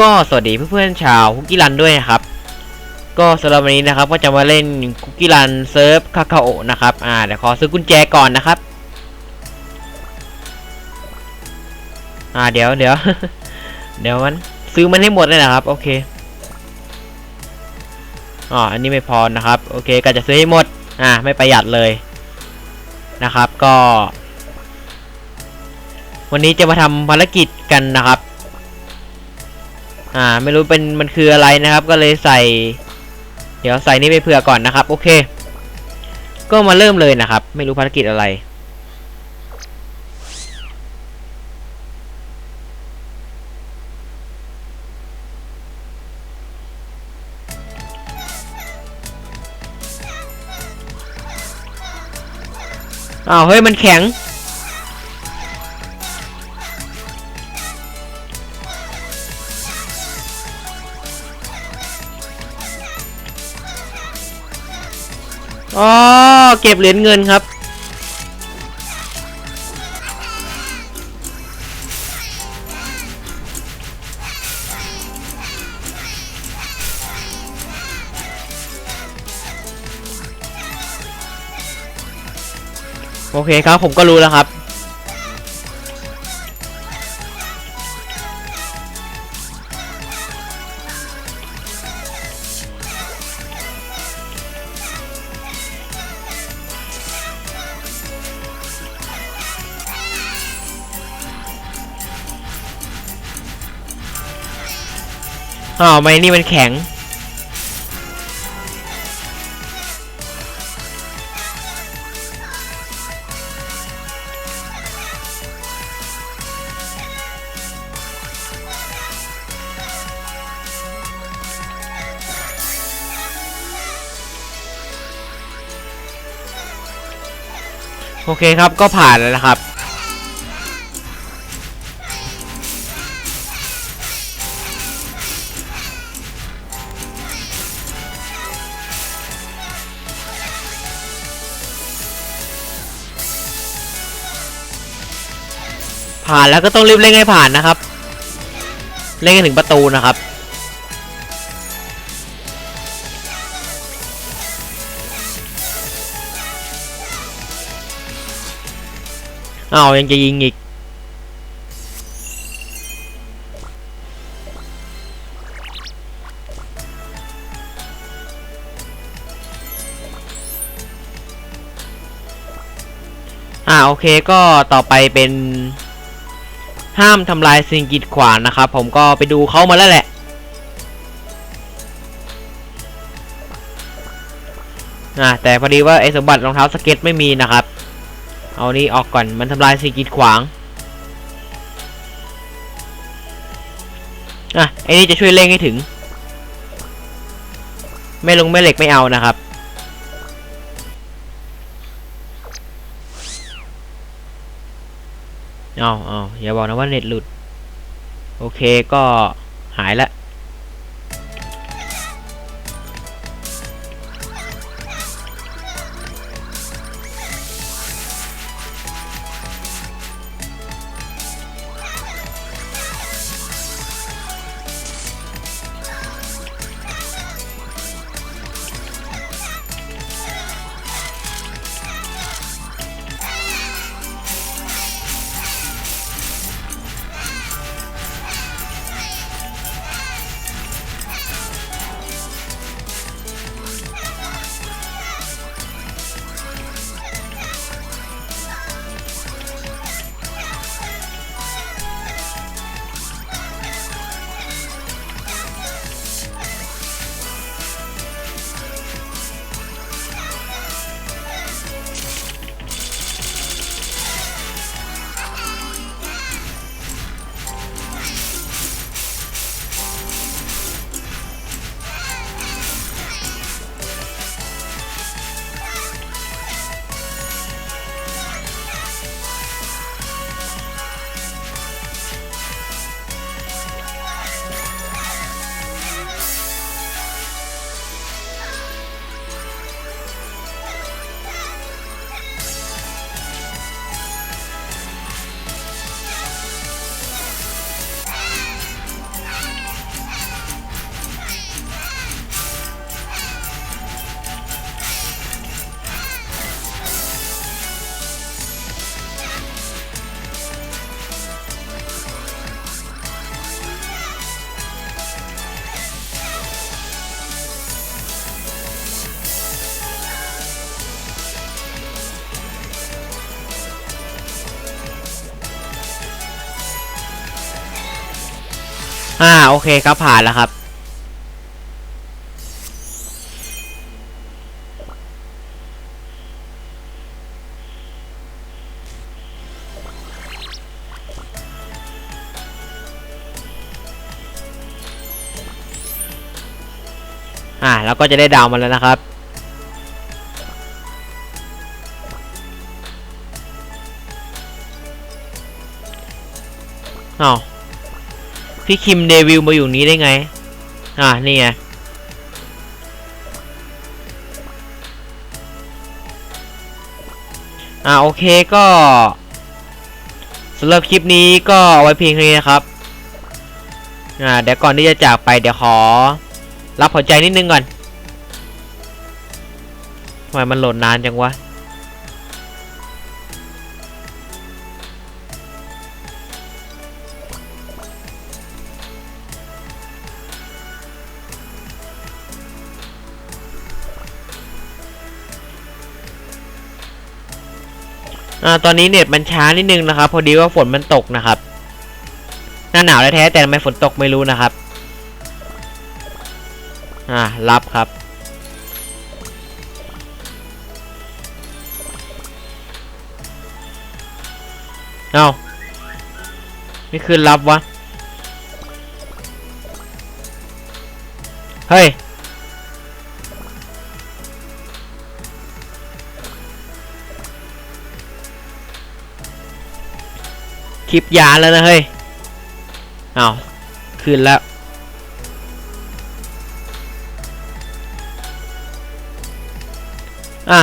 ก็สวัสดีเพื่อนๆชาวคุกกี้รันด้วยนะครับ ก็สำหรับวันนี้นะครับก็จะมาเล่นคุกกี้รันเซิร์ฟคาคาโอนะครับอ่าเดี๋ยวขอซื้อกุญแจก่อนนะครับ อ่าเดี๋ยวเดี๋ยวเดี๋ยวมันซื้อมันให้หมดเลยนะครับ โอเคอ๋ออันนี้ไม่พอนะครับ โอเคก็จะซื้อให้หมด อ่าไม่ประหยัดเลยนะครับ ก็ วันนี้จะมาทำภารกิจกันนะครับ อ่าไม่รู้เป็นมันคืออะไรนะครับ ก็เลยใส่ เดี๋ยวใส่นี่ไปเผื่อก่อนนะครับ โอเค ก็มาเริ่มเลยนะครับ ไม่รู้ภารกิจอะไรอ้าวเฮ้ยมันแข็ง อ๋อเก็บเหรียญเงินครับ โอเคครับผมก็รู้แล้วครับ อ้าวไม่นี่มันแข็ง โอเคครับก็ผ่านแล้วนะครับ ผ่านแล้วก็ต้องรีบเร่งให้ผ่านนะครับ เร่งให้ถึงประตูนะครับ อ้าวยังจะยิงอีกอ่าโอเคก็ต่อไปเป็น ห้ามทำลายสิ่งกีดขวางนะครับ ผมก็ไปดูเขามาแล้วแหละอ่าแต่พอดีว่าไอ้สมบัติรองเท้าสเก็ตไม่มีนะครับ เอานี่ออกก่อนมันทำลายสิ่งกีดขวางอะไอ้นี่จะช่วยเร่งให้ถึง ไม่ลงไม่เหล็กไม่เอานะครับ เอาเอาอย่าบอกนะว่าเน็ตหลุด โอเคก็หายละ อ่าโอเคครับผ่านแล้วครับ อ่าแล้วก็จะได้ดาวมาแล้วนะครับอ้าว พี่คิมเดวิลมาอยู่นี้ได้ไง อ่านี่ไงอ่าโอเคก็สำหรับคลิปนี้ก็ไว้เพียงเท่านี้นะครับ อ่าเดี๋ยวก่อนที่จะจากไปเดี๋ยวขอ รับหัวใจนิดนึงก่อนทำไมมันโหลดนานจังวะ อ่าตอนนี้เน็ตมันช้านิดนึงนะครับ พอดีว่าฝนมันตกนะครับ หน้าหนาวแท้แต่ทำไมฝนตกไม่รู้นะครับ อ่ารับครับ เอาไม่คืนรับวะ เฮ้ย คลิปยานแล้วนะเฮ้ยเอาวคืนแล้ว อะ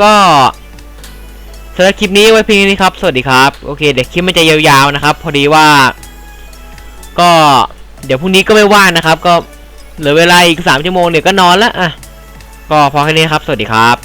ก็สำหรับคลิปนี้ไว้เพียงนี้ครับ สวัสดีครับ โอเค เดี๋ยวคลิปมันจะยาวๆนะครับ พอดีว่า ก็เดี๋ยวพรุ่งนี้ก็ไม่ว่างนะครับ ก็เหลือเวลาอีกสามชั่วโมงเดี๋ยวก็นอนแล้วอะ ก็พอแค่นี้ครับ สวัสดีครับ